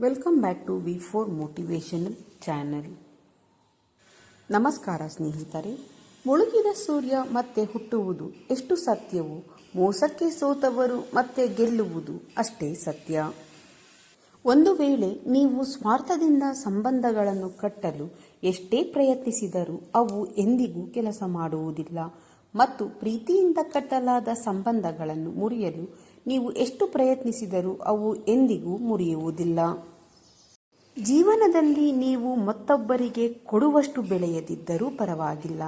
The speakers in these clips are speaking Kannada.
Welcome back to V four motivational channel ನಮಸ್ಕಾರ ಸ್ನೇಹಿತರೆ. ಮುಳುಗಿದ ಸೂರ್ಯ ಮತ್ತೆ ಹುಟ್ಟುವುದು ಎಷ್ಟು ಸತ್ಯವೋ? ಮೋಸಕ್ಕೆ ಸೋತವರು ಮತ್ತೆ ಗೆಲ್ಲುವುದು ಅಷ್ಟೇ ಸತ್ಯ. ಒಂದು ವೇಳೆ ನೀವು ಸ್ವಾರ್ಥದಿಂದ ಸಂಬಂಧಗಳನ್ನು ಕಟ್ಟಲು ಎಷ್ಟೇ ಪ್ರಯತ್ನಿಸಿದರೂ ಅವು ಎಂದಿಗೂ ಕೆಲಸ ಮಾಡುವುದಿಲ್ಲ. ಮತ್ತು ಪ್ರೀತಿಯಿಂದ ಕಟ್ಟಲಾದ ಸಂಬಂಧಗಳನ್ನು ಮುರಿಯಲು ನೀವು ಎಷ್ಟು ಪ್ರಯತ್ನಿಸಿದರೂ ಅವು ಎಂದಿಗೂ ಮುರಿಯುವುದಿಲ್ಲ. ಜೀವನದಲ್ಲಿ ನೀವು ಮತ್ತೊಬ್ಬರಿಗೆ ಕೊಡುವಷ್ಟು ಬೆಳೆಯದಿದ್ದರೂ ಪರವಾಗಿಲ್ಲ.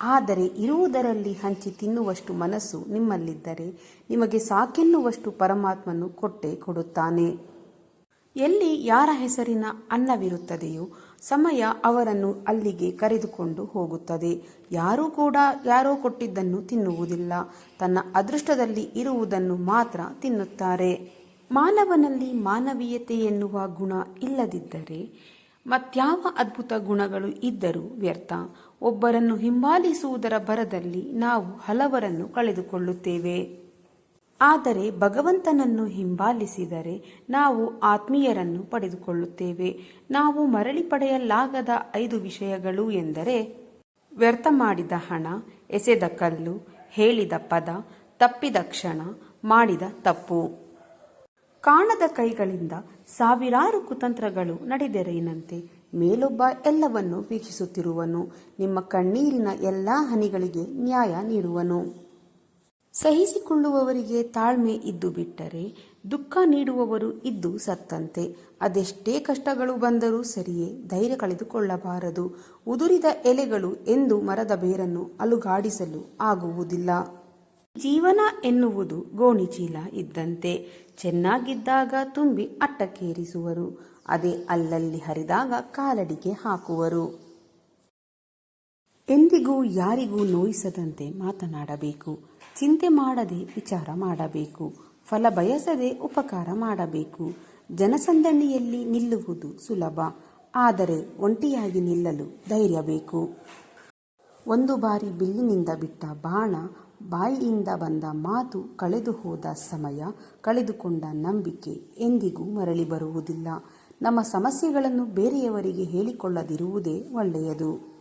ಆದರೆ ಇರುವುದರಲ್ಲಿ ಹಂಚಿ ತಿನ್ನುವಷ್ಟು ಮನಸ್ಸು ನಿಮ್ಮಲ್ಲಿದ್ದರೆ ನಿಮಗೆ ಸಾಕೆನ್ನುವಷ್ಟು ಪರಮಾತ್ಮನು ಕೊಟ್ಟೆ ಕೊಡುತ್ತಾನೆ. ಎಲ್ಲಿ ಯಾರ ಹೆಸರಿನ ಅನ್ನವಿರುತ್ತದೆಯೋ ಸಮಯ ಅವರನ್ನು ಅಲ್ಲಿಗೆ ಕರೆದುಕೊಂಡು ಹೋಗುತ್ತದೆ. ಯಾರೂ ಕೂಡ ಯಾರೋ ಕೊಟ್ಟಿದ್ದನ್ನು ತಿನ್ನುವುದಿಲ್ಲ. ತನ್ನ ಅದೃಷ್ಟದಲ್ಲಿ ಇರುವುದನ್ನು ಮಾತ್ರ ತಿನ್ನುತ್ತಾರೆ. ಮಾನವನಲ್ಲಿ ಮಾನವೀಯತೆ ಎನ್ನುವ ಗುಣ ಇಲ್ಲದಿದ್ದರೆ ಮತ್ಯಾವ ಅದ್ಭುತ ಗುಣಗಳು ಇದ್ದರೂ ವ್ಯರ್ಥ. ಒಬ್ಬರನ್ನು ಹಿಂಬಾಲಿಸುವುದರ ಭರದಲ್ಲಿ ನಾವು ಹಲವರನ್ನು ಕಳೆದುಕೊಳ್ಳುತ್ತೇವೆ. ಆದರೆ ಭಗವಂತನನ್ನು ಹಿಂಬಾಲಿಸಿದರೆ ನಾವು ಆತ್ಮೀಯರನ್ನು ಪಡೆದುಕೊಳ್ಳುತ್ತೇವೆ. ನಾವು ಮರಳಿ ಪಡೆಯಲಾಗದ ಐದು ವಿಷಯಗಳು ಎಂದರೆ, ವ್ಯರ್ಥ ಮಾಡಿದ ಹಣ, ಎಸೆದ ಕಲ್ಲು, ಹೇಳಿದ ಪದ, ತಪ್ಪಿದ ಕ್ಷಣ, ಮಾಡಿದ ತಪ್ಪು. ಕಾಣದ ಕೈಗಳಿಂದ ಸಾವಿರಾರು ಕುತಂತ್ರಗಳು ನಡೆದರೇನಂತೆ ಮೇಲೊಬ್ಬ ಎಲ್ಲವನ್ನು ವೀಕ್ಷಿಸುತ್ತಿರುವನು. ನಿಮ್ಮ ಕಣ್ಣೀರಿನ ಎಲ್ಲಾ ಹನಿಗಳಿಗೆ ನ್ಯಾಯ ನೀಡುವನು. ಸಹಿಸಿಕೊಳ್ಳುವವರಿಗೆ ತಾಳ್ಮೆ ಇದ್ದು ಬಿಟ್ಟರೆ ದುಃಖ ನೀಡುವವರು ಇದ್ದು ಸತ್ತಂತೆ. ಅದೆಷ್ಟೇ ಕಷ್ಟಗಳು ಬಂದರೂ ಸರಿಯೇ ಧೈರ್ಯ ಕಳೆದುಕೊಳ್ಳಬಾರದು. ಉದುರಿದ ಎಲೆಗಳು ಎಂದು ಮರದ ಬೇರನ್ನು ಅಲುಗಾಡಿಸಲು ಆಗುವುದಿಲ್ಲ. ಜೀವನ ಎನ್ನುವುದು ಗೋಣಿಚೀಲ ಇದ್ದಂತೆ. ಚೆನ್ನಾಗಿದ್ದಾಗ ತುಂಬಿ ಅಟ್ಟಕ್ಕೇರಿಸುವರು. ಅದೇ ಅಲ್ಲಲ್ಲಿ ಹರಿದಾಗ ಕಾಲಡಿಗೆ ಹಾಕುವರು. ಎಂದಿಗೂ ಯಾರಿಗೂ ನೋಯಿಸದಂತೆ ಮಾತನಾಡಬೇಕು. ಚಿಂತೆ ಮಾಡದೆ ವಿಚಾರ ಮಾಡಬೇಕು. ಫಲ ಬಯಸದೆ ಉಪಕಾರ ಮಾಡಬೇಕು. ಜನಸಂದಣಿಯಲ್ಲಿ ನಿಲ್ಲುವುದು ಸುಲಭ. ಆದರೆ ಒಂಟಿಯಾಗಿ ನಿಲ್ಲಲು ಧೈರ್ಯ ಬೇಕು. ಒಂದು ಬಾರಿ ಬಿಲ್ಲಿನಿಂದ ಬಿಟ್ಟ ಬಾಣ, ಬಾಯಿಯಿಂದ ಬಂದ ಮಾತು ಕಳೆದು ಹೋದ ಸಮಯ, ಕಳೆದುಕೊಂಡ ನಂಬಿಕೆ ಎಂದಿಗೂ ಮರಳಿ ಬರುವುದಿಲ್ಲ. ನಮ್ಮ ಸಮಸ್ಯೆಗಳನ್ನು ಬೇರೆಯವರಿಗೆ ಹೇಳಿಕೊಳ್ಳದಿರುವುದೇ ಒಳ್ಳೆಯದು.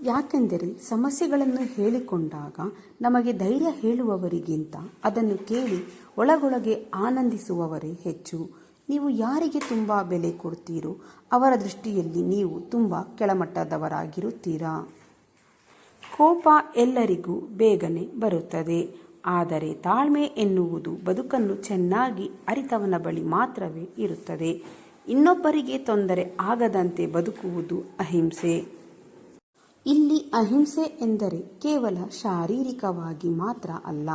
ಯಾಕೆಂದರೆ ಸಮಸ್ಯೆಗಳನ್ನು ಹೇಳಿಕೊಂಡಾಗ ನಮಗೆ ಧೈರ್ಯ ಹೇಳುವವರಿಗಿಂತ ಅದನ್ನು ಕೇಳಿ ಒಳಗೊಳಗೆ ಆನಂದಿಸುವವರೇ ಹೆಚ್ಚು. ನೀವು ಯಾರಿಗೆ ತುಂಬ ಬೆಲೆ ಕೊಡ್ತೀರೋ ಅವರ ದೃಷ್ಟಿಯಲ್ಲಿ ನೀವು ತುಂಬ ಕೆಳಮಟ್ಟದವರಾಗಿರುತ್ತೀರಾ. ಕೋಪ ಎಲ್ಲರಿಗೂ ಬೇಗನೆ ಬರುತ್ತದೆ. ಆದರೆ ತಾಳ್ಮೆ ಎನ್ನುವುದು ಬದುಕನ್ನು ಚೆನ್ನಾಗಿ ಅರಿತವನ ಬಳಿ ಮಾತ್ರವೇ ಇರುತ್ತದೆ. ಇನ್ನೊಬ್ಬರಿಗೆ ತೊಂದರೆ ಆಗದಂತೆ ಬದುಕುವುದು ಅಹಿಂಸೆ. ಇಲ್ಲಿ ಅಹಿಂಸೆ ಎಂದರೆ ಕೇವಲ ಶಾರೀರಿಕವಾಗಿ ಮಾತ್ರ ಅಲ್ಲ.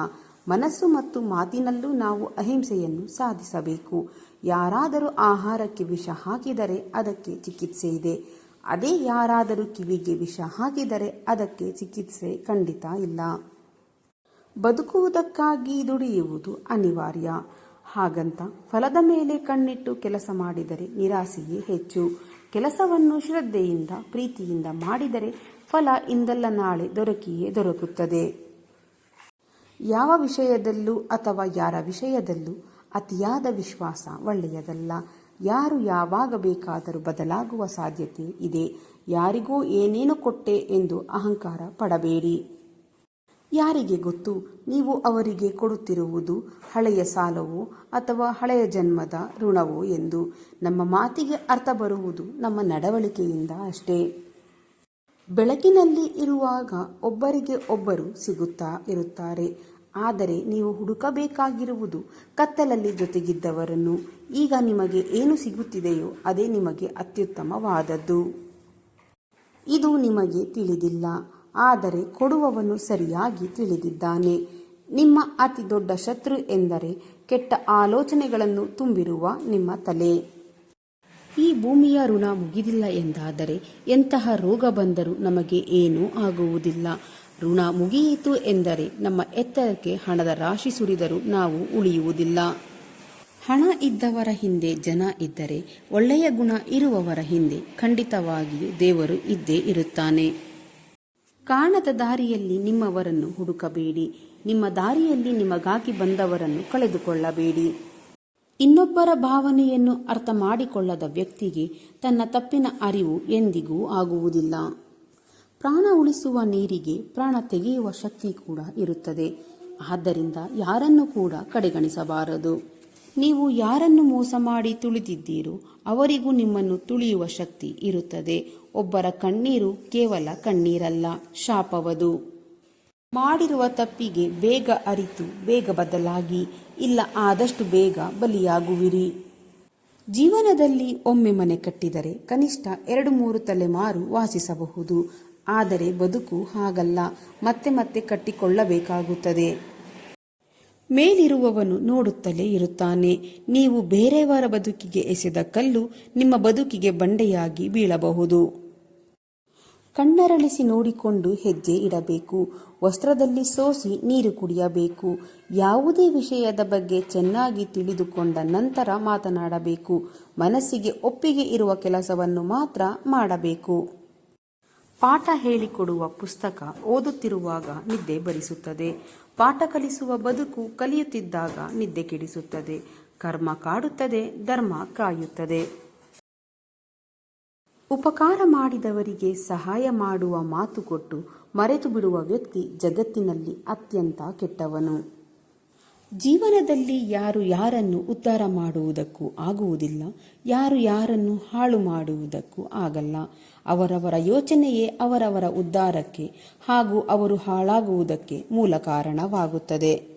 ಮನಸ್ಸು ಮತ್ತು ಮಾತಿನಲ್ಲೂ ನಾವು ಅಹಿಂಸೆಯನ್ನು ಸಾಧಿಸಬೇಕು. ಯಾರಾದರೂ ಆಹಾರಕ್ಕೆ ವಿಷ ಹಾಕಿದರೆ ಅದಕ್ಕೆ ಚಿಕಿತ್ಸೆ ಇದೆ. ಅದೇ ಯಾರಾದರೂ ಕಿವಿಗೆ ವಿಷ ಹಾಕಿದರೆ ಅದಕ್ಕೆ ಚಿಕಿತ್ಸೆ ಖಂಡಿತ ಇಲ್ಲ. ಬದುಕುವುದಕ್ಕಾಗಿ ದುಡಿಯುವುದು ಅನಿವಾರ್ಯ. ಹಾಗಂತ ಫಲದ ಮೇಲೆ ಕಣ್ಣಿಟ್ಟು ಕೆಲಸ ಮಾಡಿದರೆ ನಿರಾಸೆಯೇ ಹೆಚ್ಚು. ಕೆಲಸವನ್ನು ಶ್ರದ್ಧೆಯಿಂದ, ಪ್ರೀತಿಯಿಂದ ಮಾಡಿದರೆ ಫಲ ಇಂದಲ್ಲ ನಾಳೆ ದೊರಕಿಯೇ ದೊರಕುತ್ತದೆ. ಯಾವ ವಿಷಯದಲ್ಲೂ ಅಥವಾ ಯಾರ ವಿಷಯದಲ್ಲೂ ಅತಿಯಾದ ವಿಶ್ವಾಸ ಒಳ್ಳೆಯದಲ್ಲ. ಯಾರು ಯಾವಾಗ ಬೇಕಾದರೂ ಬದಲಾಗುವ ಸಾಧ್ಯತೆ ಇದೆ. ಯಾರಿಗೂ ಏನೇನು ಕೊಟ್ಟೆ ಎಂದು ಅಹಂಕಾರ ಪಡಬೇಡಿ. ಯಾರಿಗೆ ಗೊತ್ತು? ನೀವು ಅವರಿಗೆ ಕೊಡುತ್ತಿರುವುದು ಹಳೆಯ ಸಾಲವೋ ಅಥವಾ ಹಳೆಯ ಜನ್ಮದ ಋಣವೋ ಎಂದು. ನಮ್ಮ ಮಾತಿಗೆ ಅರ್ಥ ಬರುವುದು ನಮ್ಮ ನಡವಳಿಕೆಯಿಂದ ಅಷ್ಟೇ. ಬೆಳಕಿನಲ್ಲಿ ಇರುವಾಗ ಒಬ್ಬರಿಗೆ ಒಬ್ಬರು ಸಿಗುತ್ತಾ ಇರುತ್ತಾರೆ. ಆದರೆ ನೀವು ಹುಡುಕಬೇಕಾಗಿರುವುದು ಕತ್ತಲಲ್ಲಿ ಜೊತೆಗಿದ್ದವರನ್ನು. ಈಗ ನಿಮಗೆ ಏನು ಸಿಗುತ್ತಿದೆಯೋ ಅದೇ ನಿಮಗೆ ಅತ್ಯುತ್ತಮವಾದದ್ದು. ಇದು ನಿಮಗೆ ತಿಳಿದಿಲ್ಲ. ಆದರೆ ಕೊಡುವವನು ಸರಿಯಾಗಿ ತಿಳಿದಿದ್ದಾನೆ. ನಿಮ್ಮ ಅತಿ ದೊಡ್ಡ ಶತ್ರು ಎಂದರೆ ಕೆಟ್ಟ ಆಲೋಚನೆಗಳನ್ನು ತುಂಬಿರುವ ನಿಮ್ಮ ತಲೆ. ಈ ಭೂಮಿಯ ಋಣ ಮುಗಿದಿಲ್ಲ ಎಂದಾದರೆ ಎಂತಹ ರೋಗ ಬಂದರೂ ನಮಗೆ ಏನೂ ಆಗುವುದಿಲ್ಲ. ಋಣ ಮುಗಿಯಿತು ಎಂದರೆ ನಮ್ಮ ಎತ್ತರಕ್ಕೆ ಹಣದ ರಾಶಿ ಸುರಿದರೂ ನಾವು ಉಳಿಯುವುದಿಲ್ಲ. ಹಣ ಇದ್ದವರ ಹಿಂದೆ ಜನ ಇದ್ದರೆ ಒಳ್ಳೆಯ ಗುಣ ಇರುವವರ ಹಿಂದೆ ಖಂಡಿತವಾಗಿಯೂ ದೇವರು ಇದ್ದೇ ಇರುತ್ತಾನೆ. ಕಾಣದ ದಾರಿಯಲ್ಲಿ ನಿಮ್ಮವರನ್ನು ಹುಡುಕಬೇಡಿ. ನಿಮ್ಮ ದಾರಿಯಲ್ಲಿ ನಿಮಗಾಗಿ ಬಂದವರನ್ನು ಕಳೆದುಕೊಳ್ಳಬೇಡಿ. ಇನ್ನೊಬ್ಬರ ಭಾವನೆಯನ್ನು ಅರ್ಥ ಮಾಡಿಕೊಳ್ಳದ ವ್ಯಕ್ತಿಗೆ ತನ್ನ ತಪ್ಪಿನ ಅರಿವು ಎಂದಿಗೂ ಆಗುವುದಿಲ್ಲ. ಪ್ರಾಣ ಉಳಿಸುವ ನೀರಿಗೆ ಪ್ರಾಣ ತೆಗೆಯುವ ಶಕ್ತಿ ಕೂಡ ಇರುತ್ತದೆ. ಆದ್ದರಿಂದ ಯಾರನ್ನು ಕೂಡ ಕಡೆಗಣಿಸಬಾರದು. ನೀವು ಯಾರನ್ನು ಮೋಸ ಮಾಡಿ ತುಳಿದಿದ್ದೀರೋ ಅವರಿಗೂ ನಿಮ್ಮನ್ನು ತುಳಿಯುವ ಶಕ್ತಿ ಇರುತ್ತದೆ. ಒಬ್ಬರ ಕಣ್ಣೀರು ಕೇವಲ ಕಣ್ಣೀರಲ್ಲ, ಶಾಪವದು. ಮಾಡಿರುವ ತಪ್ಪಿಗೆ ಬೇಗ ಅರಿತು, ಬೇಗ ಬದಲಾಗಿ ಇಲ್ಲ ಆದಷ್ಟು ಬೇಗ ಬಲಿಯಾಗುವಿರಿ. ಜೀವನದಲ್ಲಿ ಒಮ್ಮೆ ಮನೆ ಕಟ್ಟಿದರೆ ಕನಿಷ್ಠ ಎರಡು ಮೂರು ತಲೆಮಾರು ವಾಸಿಸಬಹುದು. ಆದರೆ ಬದುಕು ಹಾಗಲ್ಲ, ಮತ್ತೆ ಮತ್ತೆ ಕಟ್ಟಿಕೊಳ್ಳಬೇಕಾಗುತ್ತದೆ. ಮೇಲಿರುವವನು ನೋಡುತ್ತಲೇ ಇರುತ್ತಾನೆ. ನೀವು ಬೇರೆಯವರ ಬದುಕಿಗೆ ಎಸೆದ ಕಲ್ಲು ನಿಮ್ಮ ಬದುಕಿಗೆ ಬಂಡೆಯಾಗಿ ಬೀಳಬಹುದು. ಕಣ್ಣರಳಿಸಿ ನೋಡಿಕೊಂಡು ಹೆಜ್ಜೆ ಇಡಬೇಕು. ವಸ್ತ್ರದಲ್ಲಿ ಸೋಸಿ ನೀರು ಕುಡಿಯಬೇಕು. ಯಾವುದೇ ವಿಷಯದ ಬಗ್ಗೆ ಚೆನ್ನಾಗಿ ತಿಳಿದುಕೊಂಡ ನಂತರ ಮಾತನಾಡಬೇಕು. ಮನಸ್ಸಿಗೆ ಒಪ್ಪಿಗೆ ಇರುವ ಕೆಲಸವನ್ನು ಮಾತ್ರ ಮಾಡಬೇಕು. ಪಾಠ ಹೇಳಿಕೊಡುವ ಪುಸ್ತಕ ಓದುತ್ತಿರುವಾಗ ನಿದ್ದೆ ಬರಿಸುತ್ತದೆ. ಪಾಠ ಕಲಿಸುವ ಬದುಕು ಕಲಿಯುತ್ತಿದ್ದಾಗ ನಿದ್ದೆ ಕೆಡಿಸುತ್ತದೆ. ಕರ್ಮ ಕಾಡುತ್ತದೆ, ಧರ್ಮ ಕಾಯುತ್ತದೆ. ಉಪಕಾರ ಮಾಡಿದವರಿಗೆ ಸಹಾಯ ಮಾಡುವ ಮಾತು ಕೊಟ್ಟು ಮರೆತು ಬಿಡುವ ವ್ಯಕ್ತಿ ಜಗತ್ತಿನಲ್ಲಿ ಅತ್ಯಂತ ಕೆಟ್ಟವನು. ಜೀವನದಲ್ಲಿ ಯಾರು ಯಾರನ್ನು ಉದ್ಧಾರ ಮಾಡುವುದಕ್ಕೂ ಆಗುವುದಿಲ್ಲ, ಯಾರು ಯಾರನ್ನು ಹಾಳು ಮಾಡುವುದಕ್ಕೂ ಆಗಲ್ಲ. ಅವರವರ ಯೋಚನೆಯೇ ಅವರವರ ಉದ್ಧಾರಕ್ಕೆ ಹಾಗೂ ಅವರು ಹಾಳಾಗುವುದಕ್ಕೆ ಮೂಲ ಕಾರಣವಾಗುತ್ತದೆ.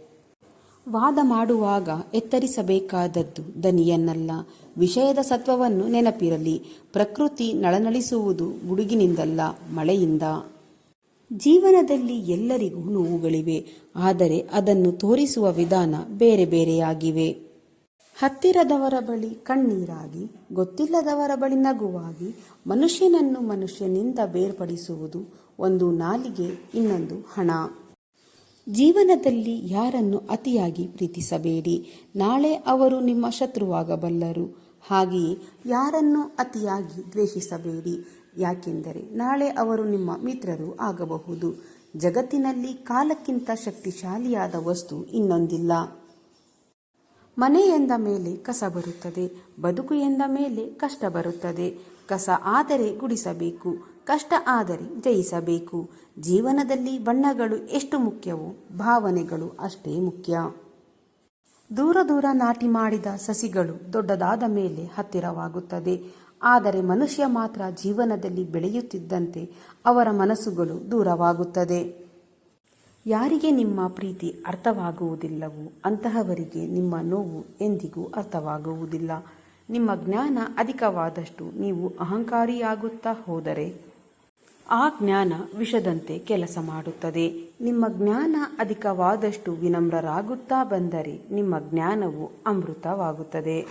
ವಾದ ಮಾಡುವಾಗ ಎತ್ತರಿಸಬೇಕಾದದ್ದು ದನಿಯನ್ನಲ್ಲ. ವಿಷಯದ ಸತ್ವವನ್ನು ನೆನಪಿರಲಿ. ಪ್ರಕೃತಿ ನಳನಳಿಸುವುದು ಗುಡುಗಿನಿಂದಲ್ಲ, ಮಳೆಯಿಂದ. ಜೀವನದಲ್ಲಿ ಎಲ್ಲರಿಗೂ ನೋವುಗಳಿವೆ. ಆದರೆ ಅದನ್ನು ತೋರಿಸುವ ವಿಧಾನ ಬೇರೆ ಬೇರೆಯಾಗಿವೆ. ಹತ್ತಿರದವರ ಬಳಿ ಕಣ್ಣೀರಾಗಿ, ಗೊತ್ತಿಲ್ಲದವರ ಬಳಿ ನಗುವಾಗಿ, ಮನುಷ್ಯನನ್ನು ಮನುಷ್ಯನಿಂದ ಬೇರ್ಪಡಿಸುವುದು ಒಂದು ನಾಲಿಗೆ, ಇನ್ನೊಂದು ಹಣ. ಜೀವನದಲ್ಲಿ ಯಾರನ್ನು ಅತಿಯಾಗಿ ಪ್ರೀತಿಸಬೇಡಿ? ನಾಳೆ ಅವರು ನಿಮ್ಮ ಶತ್ರುವಾಗಬಲ್ಲರು. ಹಾಗೆಯೇ ಯಾರನ್ನು ಅತಿಯಾಗಿ ದ್ವೇಷಿಸಬೇಡಿ? ಯಾಕೆಂದರೆ ನಾಳೆ ಅವರು ನಿಮ್ಮ ಮಿತ್ರರು ಆಗಬಹುದು. ಜಗತ್ತಿನಲ್ಲಿ ಕಾಲಕ್ಕಿಂತ ಶಕ್ತಿಶಾಲಿಯಾದ ವಸ್ತು ಇನ್ನೊಂದಿಲ್ಲ. ಮನೆ ಎಂದ ಮೇಲೆ ಕಸ ಬರುತ್ತದೆ, ಬದುಕು ಎಂದ ಮೇಲೆ ಕಷ್ಟ ಬರುತ್ತದೆ. ಕಸ ಆದರೆ ಗುಡಿಸಬೇಕು. ಕಷ್ಟ ಆದರೆ ಜಯಿಸಬೇಕು. ಜೀವನದಲ್ಲಿ ಬಣ್ಣಗಳು ಎಷ್ಟು ಮುಖ್ಯವೋ ಭಾವನೆಗಳು ಅಷ್ಟೇ ಮುಖ್ಯ. ದೂರ ದೂರ ನಾಟಿ ಮಾಡಿದ ಸಸಿಗಳು ದೊಡ್ಡದಾದ ಮೇಲೆ ಹತ್ತಿರವಾಗುತ್ತದೆ. ಆದರೆ ಮನುಷ್ಯ ಮಾತ್ರ ಜೀವನದಲ್ಲಿ ಬೆಳೆಯುತ್ತಿದ್ದಂತೆ ಅವರ ಮನಸ್ಸುಗಳು ದೂರವಾಗುತ್ತದೆ. ಯಾರಿಗೆ ನಿಮ್ಮ ಪ್ರೀತಿ ಅರ್ಥವಾಗುವುದಿಲ್ಲವೋ ಅಂತಹವರಿಗೆ ನಿಮ್ಮ ನೋವು ಎಂದಿಗೂ ಅರ್ಥವಾಗುವುದಿಲ್ಲ. ನಿಮ್ಮ ಜ್ಞಾನ ಅಧಿಕವಾದಷ್ಟು ನೀವು ಅಹಂಕಾರಿಯಾಗುತ್ತಾ ಹೋದರೆ ಆ ಜ್ಞಾನ ವಿಷದಂತೆ ಕೆಲಸ ಮಾಡುತ್ತದೆ. ನಿಮ್ಮ ಜ್ಞಾನ ಅಧಿಕವಾದಷ್ಟು ವಿನಮ್ರರಾಗುತ್ತಾ ಬಂದರೆ ನಿಮ್ಮ ಜ್ಞಾನವು ಅಮೃತವಾಗುತ್ತದೆ.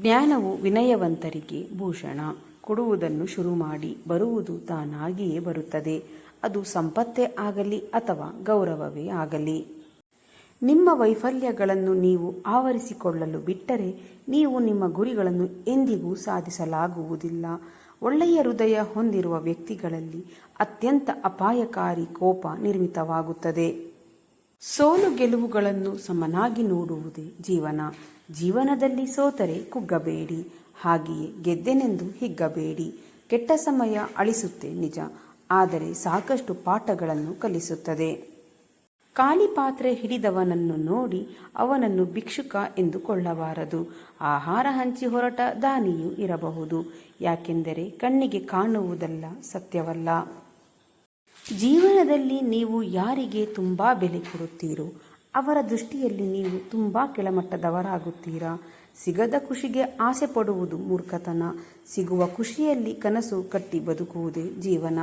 ಜ್ಞಾನವು ವಿನಯವಂತರಿಗೆ ಭೂಷಣ. ಕೊಡುವುದನ್ನು ಶುರು ಮಾಡಿ ಬರುವುದು ತಾನಾಗಿಯೇ ಬರುತ್ತದೆ. ಅದು ಸಂಪತ್ತೇ ಆಗಲಿ ಅಥವಾ ಗೌರವವೇ ಆಗಲಿ. ನಿಮ್ಮ ವೈಫಲ್ಯಗಳನ್ನು ನೀವು ಆವರಿಸಿಕೊಳ್ಳಲು ಬಿಟ್ಟರೆ ನೀವು ನಿಮ್ಮ ಗುರಿಗಳನ್ನು ಎಂದಿಗೂ ಸಾಧಿಸಲಾಗುವುದಿಲ್ಲ. ಒಳ್ಳೆಯ ಹೃದಯ ಹೊಂದಿರುವ ವ್ಯಕ್ತಿಗಳಲ್ಲಿ ಅತ್ಯಂತ ಅಪಾಯಕಾರಿ ಕೋಪ ನಿರ್ಮಿತವಾಗುತ್ತದೆ. ಸೋಲು ಗೆಲುವುಗಳನ್ನು ಸಮನಾಗಿ ನೋಡುವುದೇ ಜೀವನ. ಜೀವನದಲ್ಲಿ ಸೋತರೆ ಕುಗ್ಗಬೇಡಿ. ಹಾಗೆಯೇ ಗೆದ್ದೆನೆಂದು ಹಿಗ್ಗಬೇಡಿ. ಕೆಟ್ಟ ಸಮಯ ಅಳಿಸುತ್ತೆ ನಿಜ. ಆದರೆ ಸಾಕಷ್ಟು ಪಾಠಗಳನ್ನು ಕಲಿಸುತ್ತದೆ. ಖಾಲಿ ಪಾತ್ರೆ ಹಿಡಿದವನನ್ನು ನೋಡಿ ಅವನನ್ನು ಭಿಕ್ಷುಕ ಎಂದುಕೊಳ್ಳಬಾರದು. ಆಹಾರ ಹಂಚಿ ಹೊರಟ ದಾನಿಯೂ ಇರಬಹುದು. ಯಾಕೆಂದರೆ ಕಣ್ಣಿಗೆ ಕಾಣುವುದಲ್ಲ ಸತ್ಯವಲ್ಲ. ಜೀವನದಲ್ಲಿ ನೀವು ಯಾರಿಗೆ ತುಂಬ ಬೆಲೆ ಕೊಡುತ್ತೀರೋ, ಅವರ ದೃಷ್ಟಿಯಲ್ಲಿ ನೀವು ತುಂಬ ಕೆಳಮಟ್ಟದವರಾಗುತ್ತೀರಾ. ಸಿಗದ ಖುಷಿಗೆ ಆಸೆ ಪಡುವುದು ಮೂರ್ಖತನ. ಸಿಗುವ ಖುಷಿಯಲ್ಲಿ ಕನಸು ಕಟ್ಟಿ ಬದುಕುವುದೇ ಜೀವನ.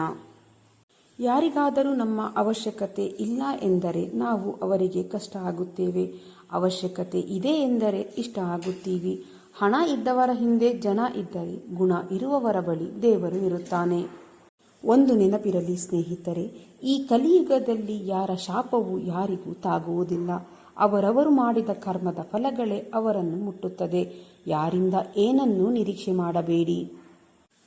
ಯಾರಿಗಾದರೂ ನಮ್ಮ ಅವಶ್ಯಕತೆ ಇಲ್ಲ ಎಂದರೆ ನಾವು ಅವರಿಗೆ ಕಷ್ಟ ಆಗುತ್ತೇವೆ. ಅವಶ್ಯಕತೆ ಇದೆ ಎಂದರೆ ಇಷ್ಟ ಆಗುತ್ತೀವಿ. ಹಣ ಇದ್ದವರ ಹಿಂದೆ ಜನ ಇದ್ದರೆ ಗುಣ ಇರುವವರ ಬಳಿ ದೇವರು ಇರುತ್ತಾನೆ. ಒಂದು ನೆನಪಿರಲಿ ಸ್ನೇಹಿತರೆ, ಈ ಕಲಿಯುಗದಲ್ಲಿ ಯಾರ ಶಾಪವು ಯಾರಿಗೂ ತಾಗುವುದಿಲ್ಲ. ಅವರವರು ಮಾಡಿದ ಕರ್ಮದ ಫಲಗಳೇ ಅವರನ್ನು ಮುಟ್ಟುತ್ತದೆ. ಯಾರಿಂದ ಏನನ್ನೂ ನಿರೀಕ್ಷೆ ಮಾಡಬೇಡಿ.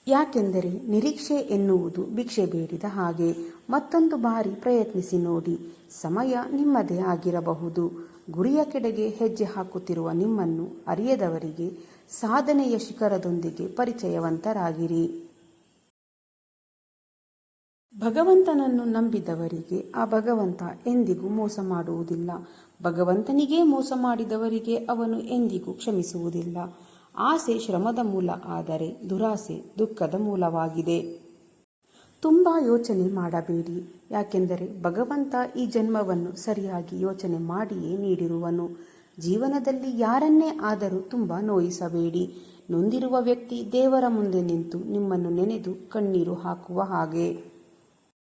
ಯಾಕೆಂದರೆ ನಿರೀಕ್ಷೆ ಎನ್ನುವುದು ಭಿಕ್ಷೆ ಬೇಡಿದ ಹಾಗೆ ಮತ್ತೊಂದು ಬಾರಿ ಪ್ರಯತ್ನಿಸಿ ನೋಡಿ, ಸಮಯ ನಿಮ್ಮದೇ ಆಗಿರಬಹುದು. ಗುರಿಯ ಕೆಡೆಗೆ ಹೆಜ್ಜೆ ಹಾಕುತ್ತಿರುವ ನಿಮ್ಮನ್ನು ಅರಿಯದವರಿಗೆ ಸಾಧನೆಯ ಶಿಖರದೊಂದಿಗೆ ಪರಿಚಯವಂತರಾಗಿರಿ. ಭಗವಂತನನ್ನು ನಂಬಿದವರಿಗೆ ಆ ಭಗವಂತ ಎಂದಿಗೂ ಮೋಸ ಮಾಡುವುದಿಲ್ಲ. ಭಗವಂತನಿಗೇ ಮೋಸ ಮಾಡಿದವರಿಗೆ ಅವನು ಎಂದಿಗೂ ಕ್ಷಮಿಸುವುದಿಲ್ಲ. ಆಸೆ ಶ್ರಮದ ಮೂಲ, ಆದರೆ ದುರಾಸೆ ದುಃಖದ ಮೂಲವಾಗಿದೆ. ತುಂಬ ಯೋಚನೆ ಮಾಡಬೇಡಿ, ಯಾಕೆಂದರೆ ಭಗವಂತ ಈ ಜನ್ಮವನ್ನು ಸರಿಯಾಗಿ ಯೋಚನೆ ಮಾಡಿಯೇ ನೀಡಿರುವನು. ಜೀವನದಲ್ಲಿ ಯಾರನ್ನೇ ಆದರೂ ತುಂಬ ನೋಯಿಸಬೇಡಿ. ನೊಂದಿರುವ ವ್ಯಕ್ತಿ ದೇವರ ಮುಂದೆ ನಿಂತು ನಿಮ್ಮನ್ನು ನೆನೆದು ಕಣ್ಣೀರು ಹಾಕುವ ಹಾಗೆ.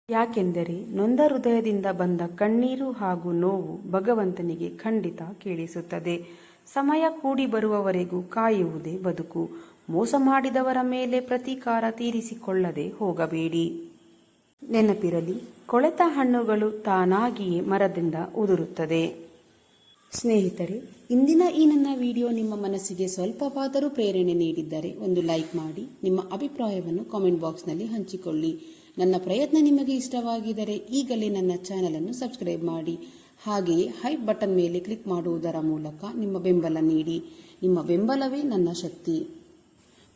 ಯಾಕೆಂದರೆ ನೊಂದ ಹೃದಯದಿಂದ ಬಂದ ಕಣ್ಣೀರು ಹಾಗೂ ನೋವು ಭಗವಂತನಿಗೆ ಖಂಡಿತ ಕೇಳಿಸುತ್ತದೆ. ಸಮಯ ಕೂಡಿ ಬರುವವರೆಗೂ ಕಾಯುವುದೇ ಬದುಕು. ಮೋಸ ಮಾಡಿದವರ ಮೇಲೆ ಪ್ರತೀಕಾರ ತೀರಿಸಿಕೊಳ್ಳದೆ ಹೋಗಬೇಡಿ. ನೆನಪಿರಲಿ, ಕೊಳೆತ ಹಣ್ಣುಗಳು ತಾನಾಗಿಯೇ ಮರದಿಂದ ಉದುರುತ್ತದೆ. ಸ್ನೇಹಿತರೆ, ಇಂದಿನ ಈ ನನ್ನ ವಿಡಿಯೋ ನಿಮ್ಮ ಮನಸ್ಸಿಗೆ ಸ್ವಲ್ಪವಾದರೂ ಪ್ರೇರಣೆ ನೀಡಿದ್ದರೆ ಒಂದು ಲೈಕ್ ಮಾಡಿ, ನಿಮ್ಮ ಅಭಿಪ್ರಾಯವನ್ನು ಕಾಮೆಂಟ್ ಬಾಕ್ಸ್ನಲ್ಲಿ ಹಂಚಿಕೊಳ್ಳಿ. ನನ್ನ ಪ್ರಯತ್ನ ನಿಮಗೆ ಇಷ್ಟವಾಗಿದ್ದರೆ ಈಗಲೇ ನನ್ನ ಚಾನಲನ್ನು ಸಬ್ಸ್ಕ್ರೈಬ್ ಮಾಡಿ. ಹಾಗೆಯೇ ಹೈಪ್ ಬಟನ್ ಮೇಲೆ ಕ್ಲಿಕ್ ಮಾಡುವುದರ ಮೂಲಕ ನಿಮ್ಮ ಬೆಂಬಲ ನೀಡಿ. ನಿಮ್ಮ ಬೆಂಬಲವೇ ನನ್ನ ಶಕ್ತಿ.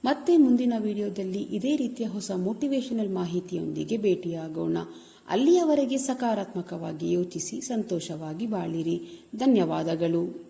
ಮತ್ತೆ ಮುಂದಿನ ವಿಡಿಯೋದಲ್ಲಿ ಇದೇ ರೀತಿಯ ಹೊಸ ಮೋಟಿವೇಶನಲ್ ಮಾಹಿತಿಯೊಂದಿಗೆ ಭೇಟಿಯಾಗೋಣ. ಅಲ್ಲಿಯವರೆಗೆ ಸಕಾರಾತ್ಮಕವಾಗಿ ಯೋಚಿಸಿ, ಸಂತೋಷವಾಗಿ ಬಾಳಿರಿ. ಧನ್ಯವಾದಗಳು.